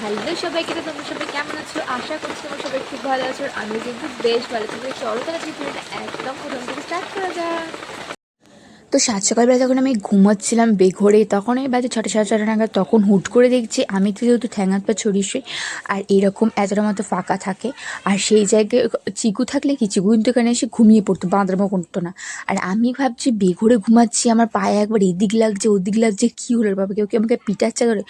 Hello সবাই তো তোমরা সবাই কেমন আছো? আশা করছি তোমরা সবাই খুব ভালো আছো আমি কিন্তু বেশ ভালো। থাকি চলো তাহলে একদম প্রথম থেকে স্টার্ট করা যাক। তো সাত সকালবেলা যখন আমি ঘুমাচ্ছিলাম বেঘরে, তখন এই বাজে ছটা, সাড়ে ছটা নাগাদ তখন হুট করে দেখছি আমি তো যেহেতু ঠ্যাঙাত পা ছড়িয়ে আর এরকম এতটা মতো ফাঁকা থাকে, আর সেই জায়গায় চিকু থাকলে কি চিকু? কিন্তু এখানে এসে ঘুমিয়ে পড়তো বাঁদরামো করতো না। আর আমি ভাবছি বেঘরে ঘুমাচ্ছি, আমার পায়ে একবার এদিক লাগছে, ওদিক লাগছে, কী হলো বাবা? কেউ কি আমাকে পিটাচ্ছে ধরে?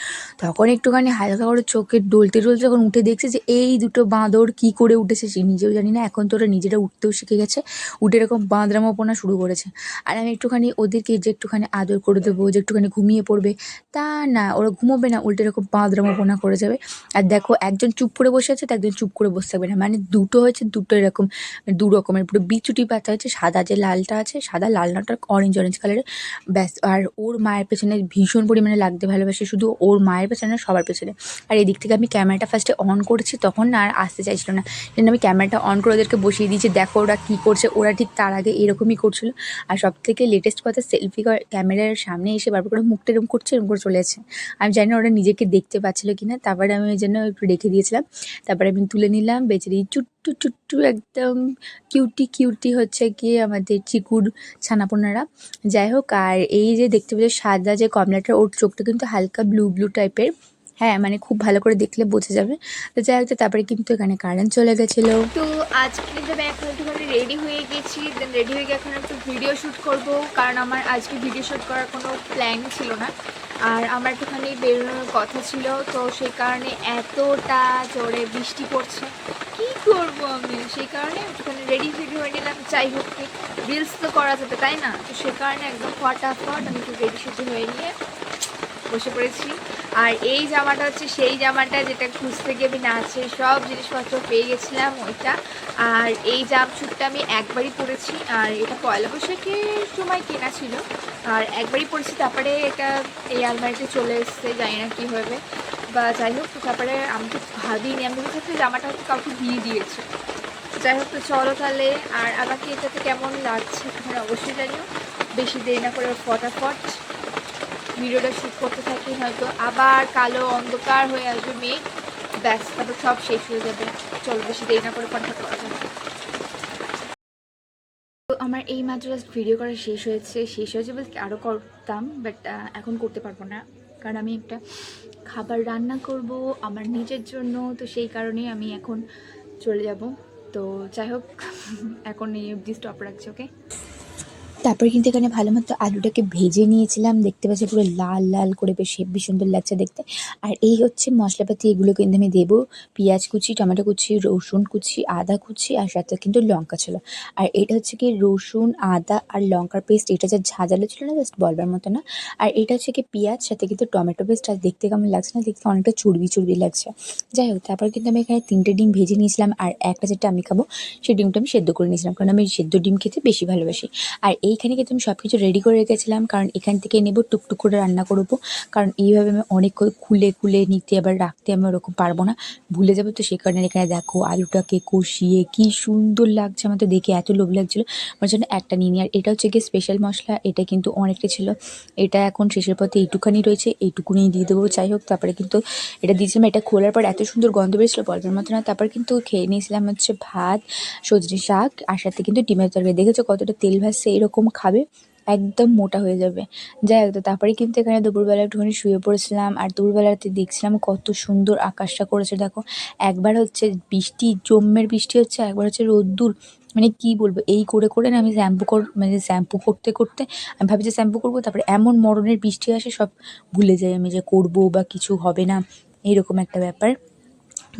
তখন একটুখানি হালকা করে চোখে ডলতে ডলতে যখন উঠে দেখছে যে এই দুটো বাঁদর কী করে উঠেছে, সে নিজেও জানি না, এখন তো ওরা নিজেরা উঠতেও শিখে গেছে, উঠে এরকম বাঁদরামোপনা শুরু করেছে। আর আমি একটুখানি ওদেরকে যে একটুখানি আদর করে দেবো, যে একটুখানি ঘুমিয়ে পড়বে, তা না, ওরা ঘুমোবে না, উল্টে এরকম বাঁদরামোপনা করে যাবে। আর দেখো, একজন চুপ করে বসে আছে, তো একজন চুপ করে বসে থাকবে না। মানে দুটো হয়েছে, দুটো এরকম দু রকমের, পুরো বিচুটি পাতা হয়েছে, সাদা যে লালটা আছে, সাদা লাল নাটা অরেঞ্জ অরেঞ্জ কালারের ব্যাস, আর ওর মায়ের পেছনে ভীষণ পরিমাণে লাগতে ভালোবাসে, শুধু ওর মায়ের পেছনে না, সবার পেছনে। আর এদিক থেকে আমি ক্যামেরাটা ফার্স্টে অন করেছি, তখন না আর আসতে চাইছিল না। যেন আমি ক্যামেরাটা অন করে ওদেরকে বসিয়ে দিয়েছি, দেখো ওরা কী করছে, ওরা ঠিক তার আগে এরকমই করছিল। আর সব থেকে লেটেস্ট কথা সেলফি ক্যামেরার সামনে এসে বারবার করে মুখটা এরকম করছে, এরকম করে চলে যাচ্ছে। আমি জানি না ওরা নিজেকে দেখতে পাচ্ছিলো কি না তারপরে আমি ওই জন্য একটু রেখে দিয়েছিলাম। তারপরে আমি তুলে নিলাম বেচারি চুট্টু চুট্টু একদম কিউটি কিউটি হচ্ছে গিয়ে আমাদের চিকুর ছানাপোনারা। যাই হোক, আর এই যে দেখতে পাচ্ছি সাদা যে কমলাটা ওর চোখটা কিন্তু হালকা ব্লু ব্লু টাইপের হ্যাঁ মানে খুব ভালো করে দেখলে বোঝা যাবে। তো যাই হোক তারপরে কিন্তু এখানে কারেন্ট চলে গেছিল। আজকে কিন্তু আমি এখন একটুখানি রেডি হয়ে গেছি দেন রেডি হয়ে গিয়ে এখন একটু ভিডিও শ্যুট করব, কারণ আমার আজকে ভিডিও শ্যুট করার কোনো প্ল্যান ছিল না। আর আমার একটুখানি বেরোনোর কথা ছিল, তো সেই কারণে এতটা জোরে বৃষ্টি পড়ছে। কি করব আমি? সেই কারণে একটুখানি রেডি ফেডি হয়ে নিলাম যাই হোক কি রিলস তো করা যাবে, তাই না? তো সে কারণে একদম ফটাফট আমি একটু রেডি সেডি হয়ে নিয়ে বসে পড়েছি। আর এই জামাটা হচ্ছে সেই জামাটা যেটা খুঁজতে গিয়ে আমি নাচে সব জিনিসপত্র পেয়ে গেছিলাম ওইটা। আর এই জামশুটটা আমি একবারই পরেছি, আর এটা পয়লা বৈশাখের সময় কেনা ছিল। আর একবারই পরেছি, তারপরে এটা এই আলমারিতে চলে এসছে, জানি না কী হবে। বা যাই হোক তো তারপরে আমি তো ভাবিনি আমি ভেবেছি জামাটা হয়তো কাউকে দিয়ে দিয়েছে। যাই হোক, তো চলো তাহলে, আর আমাকে এটাতে কেমন লাগছে, তোমরা অবশ্যই জানিও। বেশি দেরি না করে ফটাফট ভিডিওটা শ্যুট করতে থাকি, হয়তো আবার কালো অন্ধকার হয়ে আসবে, মেঘ। ব্যাস, তারপর সব শেষ হয়ে যাবে। চলো, বেশি দেরি না করে কন্ট্যাক্ট করা যাবে তো আমার এই মাত্র জাস্ট ভিডিও করা শেষ হয়েছে। শেষ হয়েছে বলতে আরও করতাম বাট এখন করতে পারব না। কারণ আমি একটা খাবার রান্না করব আমার নিজের জন্য, তো সেই কারণেই আমি এখন চলে যাব। তো যাই হোক, এখন এই অবধি স্টপ রাখছি ওকে তারপরে কিন্তু এখানে ভালো মতো আলুটাকে ভেজে নিয়েছিলাম। দেখতে পাচ্ছি পুরো লাল লাল করে বেশ হেব্বি সুন্দর লাগছে দেখতে। আর এই হচ্ছে মশলাপাতি, এগুলো কিন্তু আমি দেবো। পেঁয়াজ কুচি, টমেটো কুচি, রসুন কুচি, আদা কুচি, আর সাথে কিন্তু লঙ্কা ছিল। আর এটা হচ্ছে কি রসুন, আদা আর লঙ্কার পেস্ট। এটা যা ঝাঁঝালো ছিল না, জাস্ট বলবার মতো না। আর এটা হচ্ছে কি পেঁয়াজ, সাথে কিন্তু টমেটো পেস্ট। আর দেখতে কেমন লাগছে না, দেখতে অনেকটা চর্বি চর্বি লাগছে। যাই হোক, তারপর কিন্তু আমি এখানে তিনটে ডিম ভেজে নিয়েছিলাম। আর একটা যেটা আমি খাব সেই ডিমটা আমি সেদ্ধ করে নিয়েছিলাম। কারণ আমি সেদ্ধ ডিম খেতে বেশি ভালোবাসি। আর এইখানে কিন্তু আমি সব কিছু রেডি করে রেখেছিলাম। কারণ এখান থেকে নেব, টুকটুক করে রান্না করব। কারণ এইভাবে আমি অনেক খুলে খুলে নিতে, আবার রাখতে আমি ওরকম পারব না। ভুলে যাব তো সেই কারণে এখানে দেখো আলুটাকে কষিয়ে কি সুন্দর লাগছে আমার তো দেখে, এত লোভ লাগছিল। আমার জন্য একটা নিয়ে নিই। আর এটা হচ্ছে গিয়ে স্পেশাল মশলা, এটা কিন্তু অনেকটা ছিল। এটা এখন শেষের পথে এইটুখানি রয়েছে, এইটুকুনি দিয়ে দেবো। যাই হোক, তারপরে কিন্তু এটা দিয়েছিলাম। এটা খোলার পর এত সুন্দর গন্ধ বেরিয়েছিলো বলবার মতো না। তারপর কিন্তু খেয়ে নিয়েছিলাম হচ্ছে ভাত, সজনে শাক, আর সাথে কিন্তু ডিমের তরকারি। দেখেছ কতটা তেল ভাসছে, এরকম খাবে, একদম মোটা হয়ে যাবে। যাই হোক তারপরে কিন্তু এখানে দুপুরবেলা একটুখানি শুয়ে পড়েছিলাম, আর দুপুরবেলাতে দেখছিলাম কত সুন্দর আকাশটা করেছে। দেখো, একবার হচ্ছে বৃষ্টি, জম্মের বৃষ্টি হচ্ছে, একবার হচ্ছে রোদ্দুর। মানে কি বলব, এই করে করে না আমি শ্যাম্পু কর মানে শ্যাম্পু করতে করতে আমি ভাবি যে শ্যাম্পু করব, তারপরে এমন মরণের বৃষ্টি আসে, সব ভুলে যাই আমি যে করব বা কিছু হবে না এইরকম একটা ব্যাপার।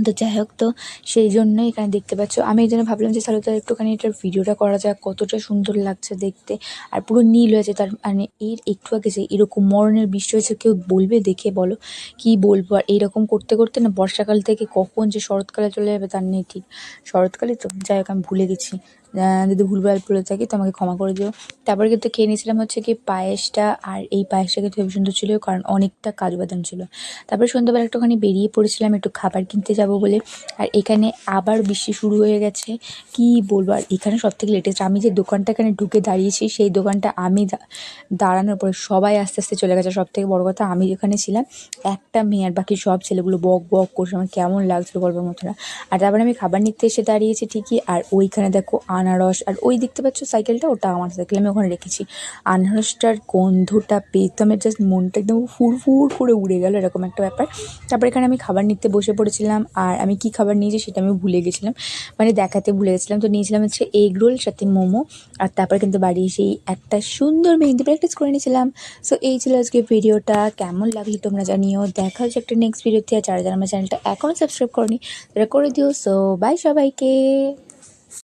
তো যাই হোক, তো সেই জন্যই এখানে দেখতে পাচ্ছ। আমি এই জন্য ভাবলাম যে তাহলে তো একটুখানি এটার ভিডিওটা করা যাক, কতটা সুন্দর লাগছে দেখতে। আর পুরো নীল হয়েছে তার মানে এর একটু আগে যে এরকম মরণের বৃষ্টি হয়েছে, কেউ বলবে দেখে বলো। কি বলব? আর এইরকম করতে করতে না বর্ষাকাল থেকে কখন যে শরৎকালে চলে যাবে তার নেই ঠিক। শরৎকালে তো, যাই হোক, আমি ভুলে গেছি। যদি ভুলভাল বলে থাকি তো আমাকে ক্ষমা করে দিও। তারপরে কিন্তু খেয়ে নিয়েছিলাম হচ্ছে কি পায়েসটা আর এই পায়েসটা কিন্তু খুব সুন্দর ছিল, কারণ অনেকটা কাজু বাদাম ছিল। তারপরে সন্ধ্যাবেলা একটুখানি বেরিয়ে পড়েছিলাম একটু খাবার কিনতে যাব বলে। আর এখানে আবার বৃষ্টি শুরু হয়ে গেছে, কি বলব? আর এখানে সব থেকে লেটেস্ট আমি যে দোকানটা এখানে ঢুকে দাঁড়িয়েছি, সেই দোকানটা আমি দাঁড়ানোর পরে সবাই আস্তে আস্তে চলে গেছে। সব থেকে বড় কথা আমি যেখানে ছিলাম, একটা মেয়ে আর বাকি সব ছেলেগুলো বক বক করছে। আমার কেমন লাগছিল গল্পের মতো না। আর তারপরে আমি খাবার নিতে এসে দাঁড়িয়েছি ঠিকই। আর ওইখানে দেখো আনারস, আর ওই দেখতে পাচ্ছ সাইকেলটা ওটা আমার সাইকেল আমি ওখানে রেখেছি। আনারসটার গন্ধটা পেয়ে আমার জাস্ট মনটা একদম ফুরফুর করে উড়ে গেল এরকম একটা ব্যাপার। তারপর এখানে আমি খাবার নিতে বসে পড়েছিলাম, আর আমি কি খাবার নিয়েছি সেটা আমি ভুলে গেছিলাম। মানে দেখাতে ভুলে গেছিলাম, তো নিয়েছিলাম হচ্ছে এগ রোল সাথে মোমো, আর তারপর কিন্তু বাড়ি এসেই একটা সুন্দর মেহেন্দি প্র্যাকটিস করে নিয়েছিলাম। সো এই ছিল আজকে ভিডিওটা কেমন লাগল তোমরা জানিও। দেখা হচ্ছে একটা নেক্সট ভিডিওতে আর যারা যারা আমার চ্যানেলটা এখনও সাবস্ক্রাইব করনি, তারা করে দিও। সো বাই সবাইকে।